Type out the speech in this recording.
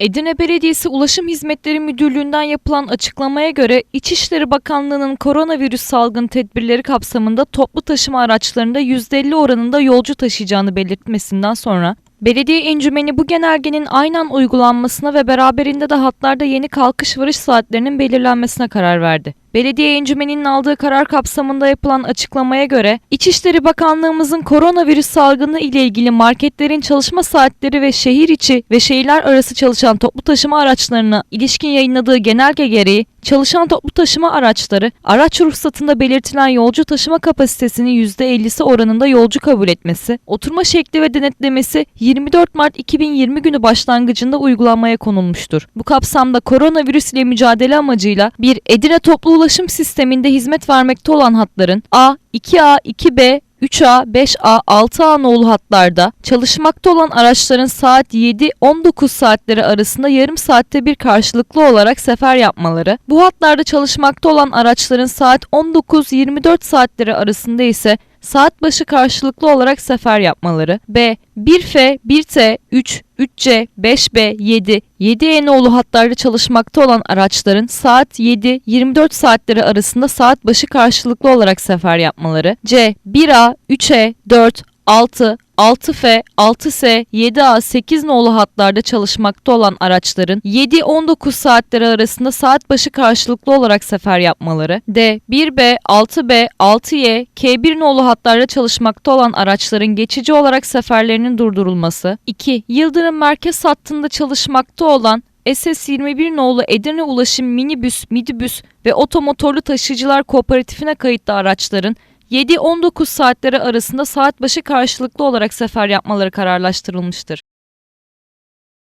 Edirne Belediyesi Ulaşım Hizmetleri Müdürlüğü'nden yapılan açıklamaya göre İçişleri Bakanlığı'nın koronavirüs salgın tedbirleri kapsamında toplu taşıma araçlarında %50 oranında yolcu taşıyacağını belirtmesinden sonra Belediye encümeni bu genelgenin aynen uygulanmasına ve beraberinde de hatlarda yeni kalkış varış saatlerinin belirlenmesine karar verdi. Belediye encümeninin aldığı karar kapsamında yapılan açıklamaya göre İçişleri Bakanlığımızın koronavirüs salgını ile ilgili marketlerin çalışma saatleri ve şehir içi ve şehirler arası çalışan toplu taşıma araçlarına ilişkin yayınladığı genelge gereği çalışan toplu taşıma araçları araç ruhsatında belirtilen yolcu taşıma kapasitesinin %50'si oranında yolcu kabul etmesi, oturma şekli ve denetlemesi 24 Mart 2020 günü başlangıcında uygulanmaya konulmuştur. Bu kapsamda koronavirüs ile mücadele amacıyla bir Edirne toplu ulaşım sisteminde hizmet vermekte olan hatların A, 2A, 2B, 3A, 5A, 6A nolu hatlarda çalışmakta olan araçların saat 7-19 saatleri arasında yarım saatte bir karşılıklı olarak sefer yapmaları, bu hatlarda çalışmakta olan araçların saat 19-24 saatleri arasında ise saat başı karşılıklı olarak sefer yapmaları. B. 1F, 1T, 3, 3C, 5B, 7, 7E nolu hatlarda çalışmakta olan araçların saat 7-24 saatleri arasında saat başı karşılıklı olarak sefer yapmaları. C. 1A, 3E, 4, 6, 6F, 6S, 7A, 8 nolu hatlarda çalışmakta olan araçların 7-19 saatleri arasında saat başı karşılıklı olarak sefer yapmaları. D. 1B, 6B, 6Y, K1 nolu hatlarda çalışmakta olan araçların geçici olarak seferlerinin durdurulması. 2. Yıldırım merkez hattında çalışmakta olan SS21 nolu Edirne Ulaşım minibüs, midibüs ve otomotorlu taşıyıcılar kooperatifine kayıtlı araçların 7-19 saatleri arasında saat başı karşılıklı olarak sefer yapmaları kararlaştırılmıştır.